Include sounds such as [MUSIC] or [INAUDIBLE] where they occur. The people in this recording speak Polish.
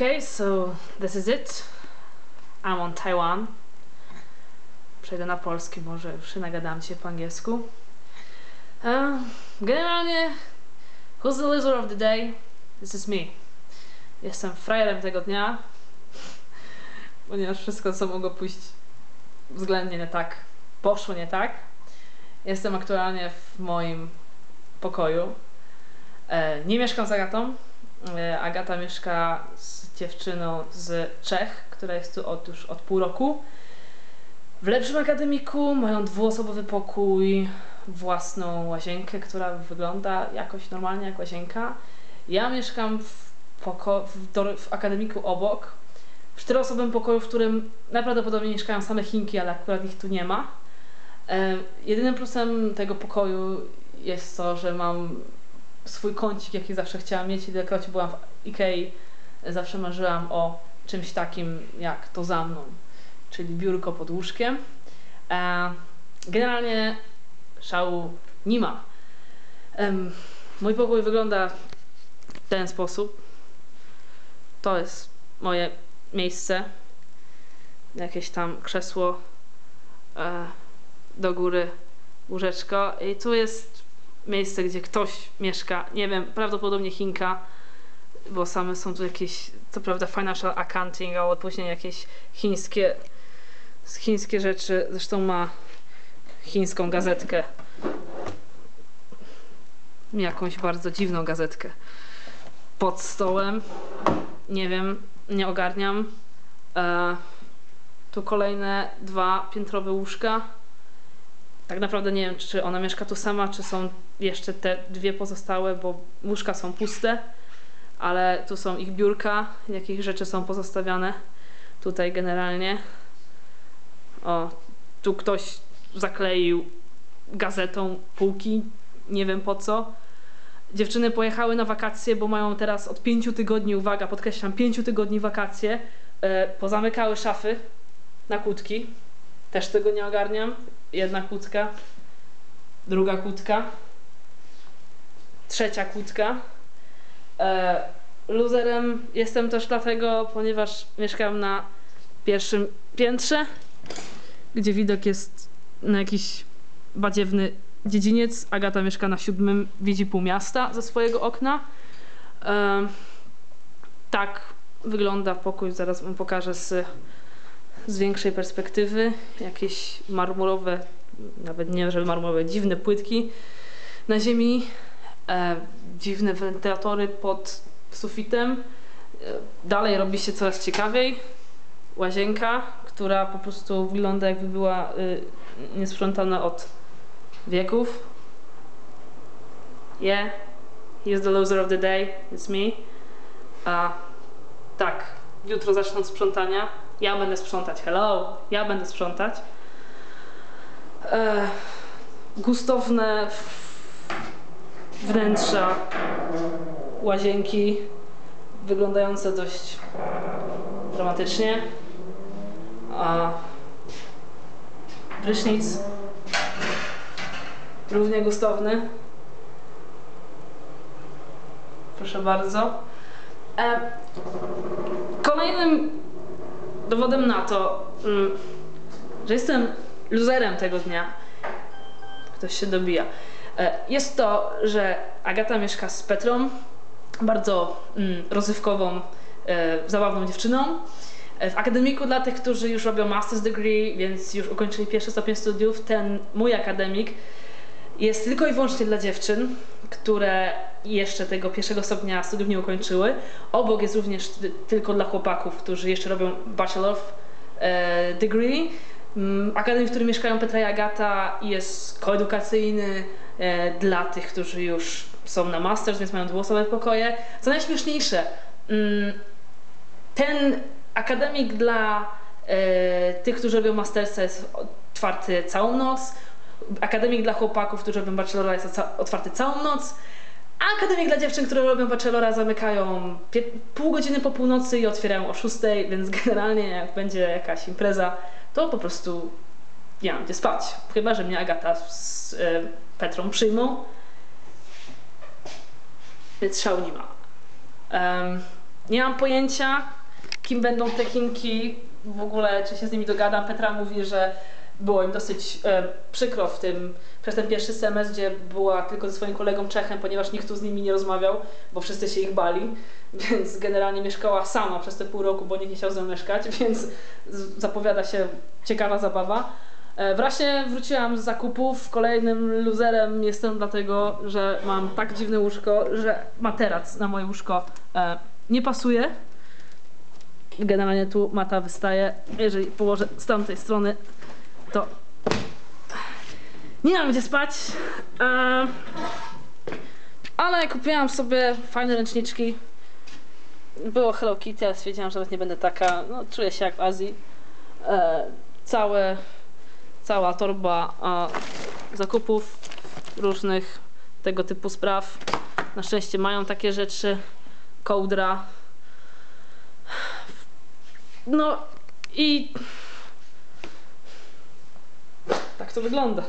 Okay, so this is it. I'm on Taiwan. Przejdę na polski, może już nagadam się po angielsku. E, generalnie, who's the loser of the day? This is me. Jestem frajerem tego dnia, [LAUGHS] ponieważ wszystko, co mogło pójść względnie nie tak, poszło nie tak. Jestem aktualnie w moim pokoju. E, nie mieszkam z Agatą. E, Agata mieszka z dziewczyną z Czech, która jest tu od, już od pół roku. W lepszym akademiku mają dwuosobowy pokój, własną łazienkę, która wygląda jakoś normalnie jak łazienka. Ja mieszkam w, poko- w, dor- w akademiku obok, w czteroosobowym pokoju, w którym najprawdopodobniej mieszkają same Chinki, ale akurat ich tu nie ma. E, jedynym plusem tego pokoju jest to, że mam swój kącik, jaki zawsze chciałam mieć. Ilekroć byłam w Ikei, zawsze marzyłam o czymś takim jak to za mną, czyli biurko pod łóżkiem. E, generalnie szału nie ma. Mój pokój wygląda w ten sposób. To jest moje miejsce. Jakieś tam krzesło e, do góry, łóżeczko. I tu jest miejsce, gdzie ktoś mieszka. Nie wiem, prawdopodobnie Chinka, bo same są tu jakieś, co prawda financial accounting, ale później jakieś chińskie, chińskie rzeczy. Zresztą ma chińską gazetkę. Jakąś bardzo dziwną gazetkę. Pod stołem. Nie wiem, nie ogarniam. E, tu kolejne dwa piętrowe łóżka. Tak naprawdę nie wiem, czy ona mieszka tu sama, czy są jeszcze te dwie pozostałe, bo łóżka są puste, ale tu są ich biurka, jakich rzeczy są pozostawiane. Tutaj generalnie. O, tu ktoś zakleił gazetą półki, nie wiem po co. Dziewczyny pojechały na wakacje, bo mają teraz od pięciu tygodni, uwaga, podkreślam, pięciu tygodni wakacje. E, pozamykały szafy na kłódki. Też tego nie ogarniam. Jedna kłódka, druga kłódka, trzecia kłódka. E, luzerem jestem też dlatego, ponieważ mieszkam na pierwszym piętrze, gdzie widok jest na jakiś badziewny dziedziniec. Agata mieszka na siódmym, widzi pół miasta ze swojego okna. E, tak wygląda pokój, zaraz wam pokażę z, z większej perspektywy. Jakieś marmurowe, nawet nie że marmurowe, dziwne płytki na ziemi, e, dziwne wentylatory pod sufitem. E, dalej robi się coraz ciekawiej. Łazienka, która po prostu wygląda jakby była y, niesprzątana od wieków. Yeah, he's the loser of the day, it's me. A tak, jutro zacznę od sprzątania. Ja będę sprzątać. Hello, ja będę sprzątać. E, gustowne wnętrza łazienki wyglądające dość dramatycznie. A prysznic równie gustowny. Proszę bardzo. E, kolejnym dowodem na to, mm, że jestem luzerem tego dnia, ktoś się dobija, e, jest to, że Agata mieszka z Petrą, bardzo mm, rozrywkową, e, zabawną dziewczyną. E, W akademiku dla tych, którzy już robią master's degree, więc już ukończyli pierwszy stopień studiów, ten mój akademik jest tylko i wyłącznie dla dziewczyn, które jeszcze tego pierwszego stopnia studiów nie ukończyły. Obok jest również ty- tylko dla chłopaków, którzy jeszcze robią bachelor e, degree. Mm, Akademik, w którym mieszkają Petra i Agata jest koedukacyjny e, dla tych, którzy już są na masters, więc mają dwuosobowe pokoje. Co najśmieszniejsze, mm, ten akademik dla e, tych, którzy robią mastersa jest otwarty całą noc. Akademik dla chłopaków, którzy robią bachelora jest otwarty całą noc. A akademik dla dziewczyn, które robią bachelora zamykają pół godziny po północy i otwierają o 6, [LAUGHS] więc generalnie jak będzie jakaś impreza, to po prostu nie mam gdzie spać. Chyba, że mnie Agata z e, Petrą przyjmą. Więc szału nie ma. Em, Nie mam pojęcia, kim będą te Chinki, w ogóle czy się z nimi dogadam. Petra mówi, że było im dosyć e, przykro w tym, przez ten pierwszy semestr, gdzie była tylko ze swoim kolegą Czechem, ponieważ nikt tu z nimi nie rozmawiał, bo wszyscy się ich bali, [LAUGHS] więc generalnie mieszkała sama przez te pół roku, bo nikt nie chciał ze mną mieszkać, [LAUGHS] więc zapowiada się ciekawa zabawa. E, wróciłam z zakupów. Kolejnym luzerem jestem dlatego, że mam tak dziwne łóżko, że materac na moje łóżko e, nie pasuje. Generalnie tu mata wystaje. Jeżeli położę z tamtej strony, to nie mam gdzie spać. E, ale kupiłam sobie fajne ręczniczki. Było Hello Kitty, ale stwierdziłam, że nawet nie będę taka. No, czuję się jak w Azji. E, całe cała torba a, zakupów różnych tego typu spraw. Na szczęście mają takie rzeczy. Kołdra. No i tak to wygląda.